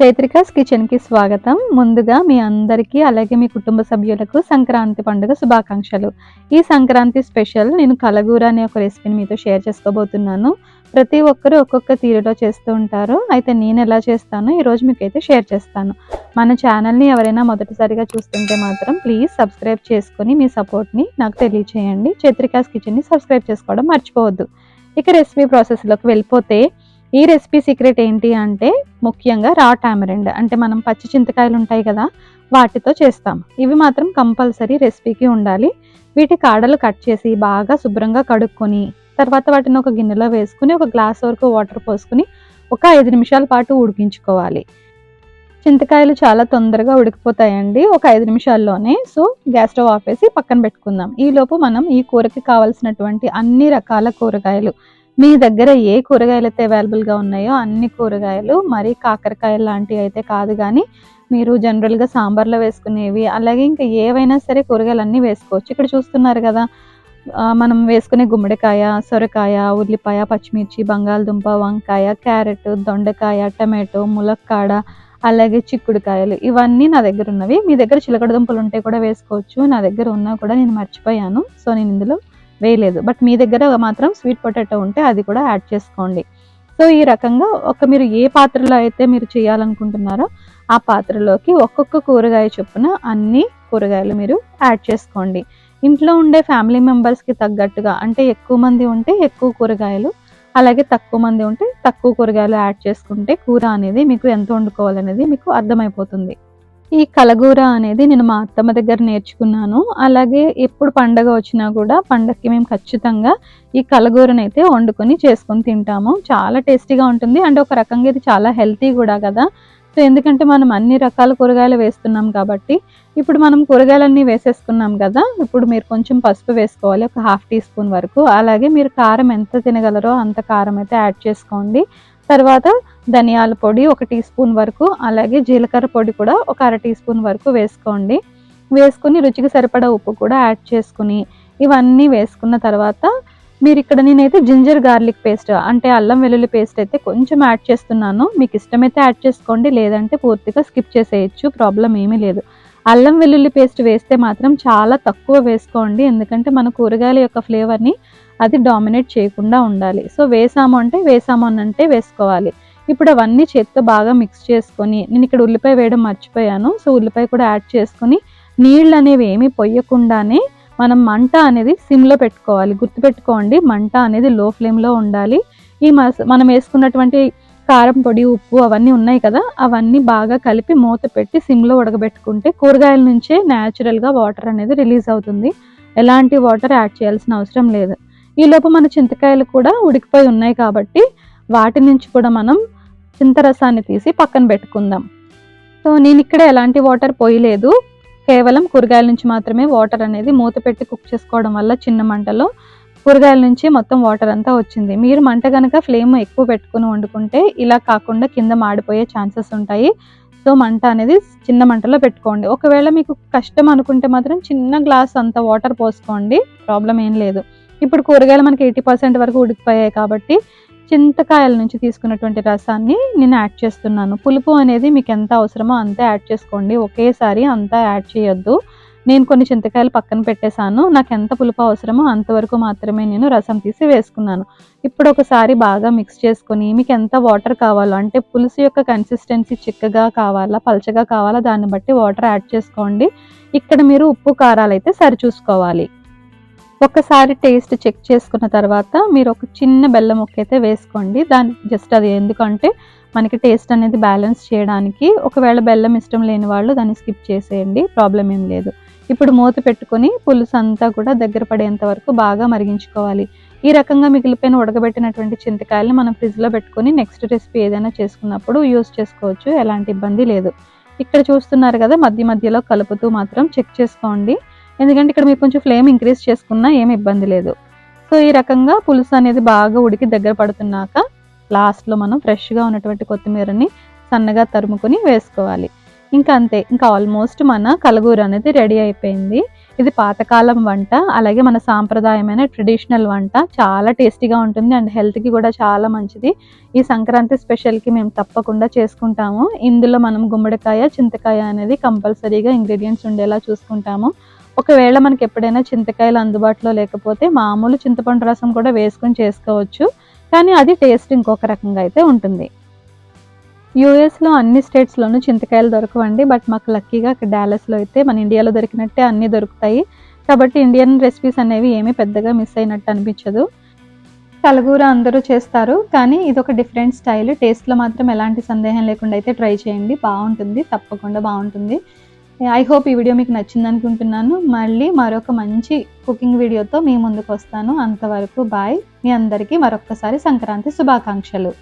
చైత్రికాస్ కిచెన్కి స్వాగతం. ముందుగా మీ అందరికీ అలాగే మీ కుటుంబ సభ్యులకు సంక్రాంతి పండుగ శుభాకాంక్షలు. ఈ సంక్రాంతి స్పెషల్ నేను కలగూర అనే ఒక రెసిపీని మీతో షేర్ చేసుకోబోతున్నాను. ప్రతి ఒక్కరూ ఒక్కొక్క తీరులో చేస్తూ ఉంటారు. అయితే నేను ఎలా చేస్తానో ఈరోజు మీకైతే షేర్ చేస్తాను. మన ఛానల్ని ఎవరైనా మొదటిసారిగా చూస్తుంటే మాత్రం ప్లీజ్ సబ్స్క్రైబ్ చేసుకొని మీ సపోర్ట్ని నాకు తెలియచేయండి. చైత్రికాస్ కిచెన్ని సబ్స్క్రైబ్ చేసుకోవడం మర్చిపోవద్దు. ఇక రెసిపీ ప్రాసెస్లోకి వెళ్ళిపోతే ఈ రెసిపీ సీక్రెట్ ఏంటి అంటే ముఖ్యంగా రా టామరెండ్. అంటే మనం పచ్చి చింతకాయలు ఉంటాయి కదా వాటితో చేస్తాం. ఇవి మాత్రం కంపల్సరీ రెసిపీకి ఉండాలి. వీటి కాడలు కట్ చేసి బాగా శుభ్రంగా కడుక్కొని తర్వాత వాటిని ఒక గిన్నెలో వేసుకుని ఒక గ్లాస్ వరకు వాటర్ పోసుకుని ఒక ఐదు నిమిషాల పాటు ఉడికించుకోవాలి. చింతకాయలు చాలా తొందరగా ఉడికిపోతాయండి ఒక ఐదు నిమిషాల్లోనే. సో గ్యాస్ స్టవ్ ఆపేసి పక్కన పెట్టుకుందాం. ఈలోపు మనం ఈ కూరకి కావాల్సినటువంటి అన్ని రకాల కూరగాయలు మీ దగ్గర ఏ కూరగాయలు అయితే అవైలబుల్గా ఉన్నాయో అన్ని కూరగాయలు మరి కాకరకాయలు లాంటివి అయితే కాదు కానీ మీరు జనరల్గా సాంబార్లో వేసుకునేవి అలాగే ఇంకా ఏవైనా సరే కూరగాయలు అన్నీ వేసుకోవచ్చు. ఇక్కడ చూస్తున్నారు కదా మనం వేసుకునే గుమ్మడికాయ సొరకాయ ఉల్లిపాయ పచ్చిమిర్చి బంగాళదుంప వంకాయ క్యారెట్ దొండకాయ టమాటో ములక్కాడ అలాగే చిక్కుడుకాయలు. ఇవన్నీ నా దగ్గర ఉన్నవి. మీ దగ్గర చిలకడ దుంపలు ఉంటే కూడా వేసుకోవచ్చు. నా దగ్గర ఉన్నా కూడా నేను మర్చిపోయాను. సో నేను ఇందులో వేయలేదు. బట్ మీ దగ్గర మాత్రం స్వీట్ పొటాటో ఉంటే అది కూడా యాడ్ చేసుకోండి. సో ఈ రకంగా ఒక మీరు ఏ పాత్రలో అయితే మీరు చేయాలనుకుంటున్నారో ఆ పాత్రలోకి ఒక్కొక్క కూరగాయ చొప్పున అన్ని కూరగాయలు మీరు యాడ్ చేసుకోండి. ఇంట్లో ఉండే ఫ్యామిలీ మెంబర్స్కి తగ్గట్టుగా అంటే ఎక్కువ మంది ఉంటే ఎక్కువ కూరగాయలు అలాగే తక్కువ మంది ఉంటే తక్కువ కూరగాయలు యాడ్ చేసుకుంటే కూర అనేది మీకు ఎంత వండుకోవాలనేది మీకు అర్థమైపోతుంది. ఈ కలగూర అనేది నేను మా అత్తమ్మ దగ్గర నేర్చుకున్నాను. అలాగే ఎప్పుడు పండగ వచ్చినా కూడా పండగకి మేము ఖచ్చితంగా ఈ కలగూరని అయితే వండుకొని చేసుకొని తింటాము. చాలా టేస్టీగా ఉంటుంది. అంటే ఒక రకంగా ఇది చాలా హెల్తీ కూడా కదా. సో ఎందుకంటే మనం అన్ని రకాల కూరగాయలు వేస్తున్నాం కాబట్టి ఇప్పుడు మనం కూరగాయలన్నీ వేసేసుకున్నాం కదా. ఇప్పుడు మీరు కొంచెం పసుపు వేసుకోవాలి ఒక హాఫ్ టీ స్పూన్ వరకు. అలాగే మీరు కారం ఎంత తినగలరో అంత కారం అయితే యాడ్ చేసుకోండి. తర్వాత ధనియాల పొడి ఒక టీ స్పూన్ వరకు అలాగే జీలకర్ర పొడి కూడా ఒక అర టీ స్పూన్ వరకు వేసుకోండి. వేసుకుని రుచికి సరిపడా ఉప్పు కూడా యాడ్ చేసుకుని ఇవన్నీ వేసుకున్న తర్వాత మీరు ఇక్కడ నేనైతే జింజర్ గార్లిక్ పేస్ట్ అంటే అల్లం వెల్లుల్లి పేస్ట్ అయితే కొంచెం యాడ్ చేస్తున్నాను. మీకు ఇష్టమైతే యాడ్ చేసుకోండి లేదంటే పూర్తిగా స్కిప్ చేసేయచ్చు ప్రాబ్లం ఏమీ లేదు. అల్లం వెల్లుల్లి పేస్ట్ వేస్తే మాత్రం చాలా తక్కువ వేసుకోండి ఎందుకంటే మన కూరగాయల యొక్క ఫ్లేవర్ని అది డామినేట్ చేయకుండా ఉండాలి. సో వేసాము అంటే వేసాము అని అంటే వేసుకోవాలి. ఇప్పుడు అవన్నీ చేత్తో బాగా మిక్స్ చేసుకొని నేను ఇక్కడ ఉల్లిపాయ వేయడం మర్చిపోయాను. సో ఉల్లిపాయ కూడా యాడ్ చేసుకొని నీళ్ళు అనేవి ఏమీ పొయ్యకుండానే మనం మంట అనేది సిమ్లో పెట్టుకోవాలి. గుర్తుపెట్టుకోండి మంట అనేది లో ఫ్లేమ్లో ఉండాలి. ఈ మస మనం వేసుకున్నటువంటి కారం పొడి ఉప్పు అవన్నీ ఉన్నాయి కదా అవన్నీ బాగా కలిపి మూత పెట్టి సిమ్లో ఉడకబెట్టుకుంటే కూరగాయల నుంచే న్యాచురల్గా వాటర్ అనేది రిలీజ్ అవుతుంది. ఎలాంటి వాటర్ యాడ్ చేయాల్సిన అవసరం లేదు. ఈలోపు మన చింతకాయలు కూడా ఉడికిపోయి ఉన్నాయి కాబట్టి వాటి నుంచి కూడా మనం చింతరసాన్ని తీసి పక్కన పెట్టుకుందాం. సో నేను ఇక్కడ ఎలాంటి వాటర్ పోయలేదు. కేవలం కూరగాయల నుంచి మాత్రమే వాటర్ అనేది మూత పెట్టి కుక్ చేసుకోవడం వల్ల చిన్న మంటలో కూరగాయల నుంచి మొత్తం వాటర్ అంతా వచ్చింది. మీరు మంట కనుక ఫ్లేమ్ ఎక్కువ పెట్టుకుని వండుకుంటే ఇలా కాకుండా కింద మాడిపోయే ఛాన్సెస్ ఉంటాయి. సో మంట అనేది చిన్న మంటలో పెట్టుకోండి. ఒకవేళ మీకు కష్టం అనుకుంటే మాత్రం చిన్న గ్లాస్ అంత వాటర్ పోసుకోండి. ప్రాబ్లం ఏం లేదు. ఇప్పుడు కూరగాయలు మనకి ఎయిటీ పర్సెంట్ వరకు ఉడికిపోయాయి కాబట్టి చింతకాయల నుంచి తీసుకున్నటువంటి రసాన్ని నేను యాడ్ చేస్తున్నాను. పులుపు అనేది మీకు ఎంత అవసరమో అంతే యాడ్ చేసుకోండి. ఒకేసారి అంతా యాడ్ చేయొద్దు. నేను కొన్ని చింతకాయలు పక్కన పెట్టేశాను. నాకు ఎంత పులుపు అవసరమో అంతవరకు మాత్రమే నేను రసం తీసి వేసుకున్నాను. ఇప్పుడు ఒకసారి బాగా మిక్స్ చేసుకొని మీకు ఎంత వాటర్ కావాలో అంటే పులుసు యొక్క కన్సిస్టెన్సీ చిక్కగా కావాలా పలచగా కావాలా దాన్ని బట్టి వాటర్ యాడ్ చేసుకోండి. ఇక్కడ మీరు ఉప్పు కారాలు అయితే సరిచూసుకోవాలి. ఒక్కసారి టేస్ట్ చెక్ చేసుకున్న తర్వాత మీరు ఒక చిన్న బెల్లం ముక్క అయితే వేసుకోండి. దాని జస్ట్ అది ఎందుకంటే మనకి టేస్ట్ అనేది బ్యాలెన్స్ చేయడానికి ఒకవేళ బెల్లం ఇష్టం లేని వాళ్ళు దాన్ని స్కిప్ చేసేయండి. ప్రాబ్లం ఏం లేదు. ఇప్పుడు మూత పెట్టుకొని పులుసు అంతా కూడా దగ్గర పడేంత వరకు బాగా మరిగించుకోవాలి. ఈ రకంగా మిగిలిపోయిన ఉడకబెట్టినటువంటి చింతకాయలను మనం ఫ్రిడ్జ్లో పెట్టుకొని నెక్స్ట్ రెసిపీ ఏదైనా చేసుకున్నప్పుడు యూస్ చేసుకోవచ్చు. ఎలాంటి ఇబ్బంది లేదు. ఇక్కడ చూస్తున్నారు కదా మధ్య మధ్యలో కలుపుతూ మాత్రం చెక్ చేసుకోండి. ఎందుకంటే ఇక్కడ మీరు కొంచెం ఫ్లేమ్ ఇంక్రీజ్ చేసుకున్నా ఏమి ఇబ్బంది లేదు. సో ఈ రకంగా పులుసు అనేది బాగా ఉడికి దగ్గర పడుతున్నాక లాస్ట్లో మనం ఫ్రెష్గా ఉన్నటువంటి కొత్తిమీరని సన్నగా తరుముకొని వేసుకోవాలి. ఇంకా అంతే ఇంకా ఆల్మోస్ట్ మన కలగూర అనేది రెడీ అయిపోయింది. ఇది పాతకాలం వంట అలాగే మన సాంప్రదాయమైన ట్రెడిషనల్ వంట చాలా టేస్టీగా ఉంటుంది అండ్ హెల్త్కి కూడా చాలా మంచిది. ఈ సంక్రాంతి స్పెషల్కి మేము తప్పకుండా చేసుకుంటాము. ఇందులో మనం గుమ్మడికాయ చింతకాయ అనేది కంపల్సరీగా ఇంగ్రీడియంట్స్ ఉండేలా చూసుకుంటాము. ఒకవేళ మనకి ఎప్పుడైనా చింతకాయలు అందుబాటులో లేకపోతే మామూలు చింతపండు రసం కూడా వేసుకొని చేసుకోవచ్చు. కానీ అది టేస్ట్ ఇంకొక రకంగా అయితే ఉంటుంది. యూఎస్లో అన్ని స్టేట్స్లోనూ చింతకాయలు దొరకవండి. బట్ మాకు లక్కీగా అక్కడ డాలస్లో అయితే మన ఇండియాలో దొరికినట్టే అన్నీ దొరుకుతాయి. కాబట్టి ఇండియన్ రెసిపీస్ అనేవి ఏమీ పెద్దగా మిస్ అయినట్టు అనిపించదు. కలగూర అందరూ చేస్తారు. కానీ ఇది ఒక డిఫరెంట్ స్టైల్. టేస్ట్లో మాత్రం ఎలాంటి సందేహం లేకుండా అయితే ట్రై చేయండి. బాగుంటుంది. తప్పకుండా బాగుంటుంది. ఐ హోప్ ఈ వీడియో మీకు నచ్చింది అనుకుంటున్నాను మళ్ళీ మరొక మంచి కుకింగ్ వీడియోతో మీ ముందుకు వస్తాను. అంతవరకు బాయ్ మీ అందరికీ మరొక్కసారి సంక్రాంతి శుభాకాంక్షలు.